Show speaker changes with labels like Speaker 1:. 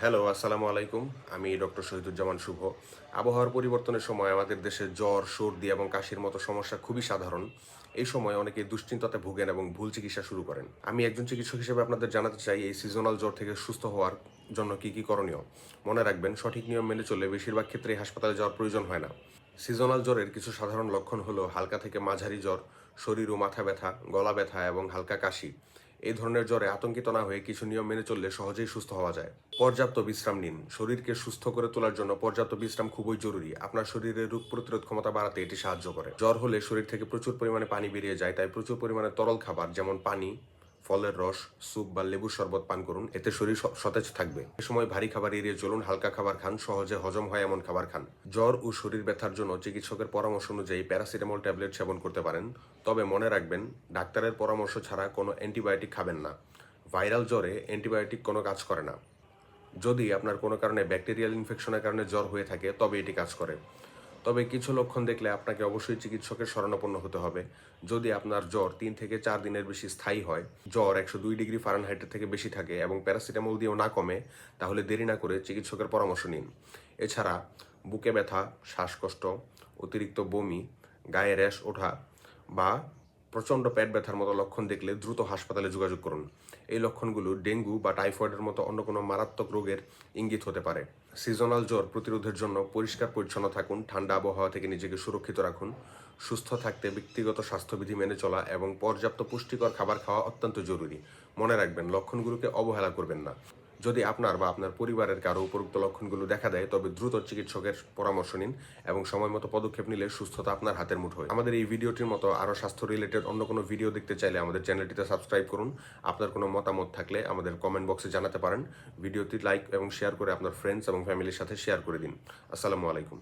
Speaker 1: Hello আসসালামু আলাইকুম। আমি ডক্টর শহীদুজ্জামান শুভ। আবহাওয়ার পরিবর্তনের সময় আমাদের দেশে জ্বর, সর্দি এবং কাশির মতো সমস্যা খুবই সাধারণ। এই সময় অনেকে দুশ্চিন্তাতে ভুগেন এবং ভুল চিকিৎসা শুরু করেন। আমি একজন চিকিৎসক হিসেবে আপনাদের জানাতে চাই, এই সিজনাল জ্বর থেকে সুস্থ হওয়ার জন্য কি কি করণীয়? মনে রাখবেন, সঠিক নিয়ম মেনে চললে বেশিরভাগ ক্ষেত্রেই হাসপাতালে যাওয়ার প্রয়োজন হয় না। সিজনাল জ্বরের কিছু সাধারণ লক্ষণ হলো হালকা থেকে মাঝারি জ্বর, শরীর ও মাথা ব্যথা, গলা ব্যথা এবং হালকা কাশি। এই ধরনের জ্বরে আতঙ্কিত না হয়ে কিছু নিয়ম মেনে চললে সহজেই সুস্থ হওয়া যায়। পর্যাপ্ত বিশ্রাম নিন। শরীরকে সুস্থ করে তোলার জন্য পর্যাপ্ত বিশ্রাম খুবই জরুরি। আপনার শরীরের রোগ প্রতিরোধ ক্ষমতা বাড়াতে এটি সাহায্য করে। জ্বর হলে শরীর থেকে প্রচুর পরিমাণে পানি বেরিয়ে যায়, তাই প্রচুর পরিমাণে তরল খাবার, যেমন পানি ফলের রস, স্যুপ বা লেবুর শরবত পান করুন। এতে শরীর সতেজ থাকবে। এ সময় ভারী খাবার এড়িয়ে চলুন, হালকা খাবার খান, সহজে হজম হয় এমন খাবার খান। জ্বর ও শরীর ব্যথার জন্য চিকিৎসকের পরামর্শ অনুযায়ী প্যারাসিটামল ট্যাবলেট সেবন করতে পারেন। তবে মনে রাখবেন, ডাক্তারের পরামর্শ ছাড়া কোনো অ্যান্টিবায়োটিক খাবেন না। ভাইরাল জ্বরে অ্যান্টিবায়োটিক কোনো কাজ করে না। যদি আপনার কোনো কারণে ব্যাকটেরিয়াল ইনফেকশনের কারণে জ্বর হয়ে থাকে, তবে এটি কাজ করে। তবে কিছু লক্ষণ দেখলে আপনাকে অবশ্যই চিকিৎসকের শরণাপন্ন হতে হবে। যদি আপনার জ্বর তিন থেকে চার দিনের বেশি স্থায়ী হয়, জ্বর একশো দুই ডিগ্রি ফারেনহাইটের থেকে বেশি থাকে এবং প্যারাসিটামল দিয়েও না কমে, তাহলে দেরি না করে চিকিৎসকের পরামর্শ নিন। এছাড়া বুকে ব্যথা, শ্বাসকষ্ট, অতিরিক্ত বমি, গায়ে র্যাশ ওঠা বা প্রচণ্ড পেট ব্যথার মতো লক্ষণ দেখলে দ্রুত হাসপাতালে যোগাযোগ করুন। এই লক্ষণগুলো ডেঙ্গু বা টাইফয়েডের মতো অন্য কোনো মারাত্মক রোগের ইঙ্গিত হতে পারে। সিজনাল জ্বর প্রতিরোধের জন্য পরিষ্কার পরিচ্ছন্ন থাকুন, ঠান্ডা আবহাওয়া থেকে নিজেকে সুরক্ষিত রাখুন, সুস্থ থাকতে ব্যক্তিগত স্বাস্থ্যবিধি মেনে চলা এবং পর্যাপ্ত পুষ্টিকর খাবার খাওয়া অত্যন্ত জরুরি। মনে রাখবেন, লক্ষণগুলোকে অবহেলা করবেন না। যদি আপনার বা আপনার পরিবারের কারও উপরোক্ত লক্ষণগুলো দেখা দেয়, তবে দ্রুত চিকিৎসকের পরামর্শ নিন এবং সময় মতো পদক্ষেপ নিলে সুস্থতা আপনার হাতের মুঠোয়। আমাদের এই ভিডিওটির মতো আরও স্বাস্থ্য রিলেটেড অন্য কোনো ভিডিও দেখতে চাইলে আমাদের চ্যানেলটিতে সাবস্ক্রাইব করুন। আপনার কোনো মতামত থাকলে আমাদের কমেন্ট বক্সে জানাতে পারেন। ভিডিওটি লাইক এবং শেয়ার করে আপনার ফ্রেন্ডস এবং ফ্যামিলির সাথে শেয়ার করে দিন। আসসালামু আলাইকুম।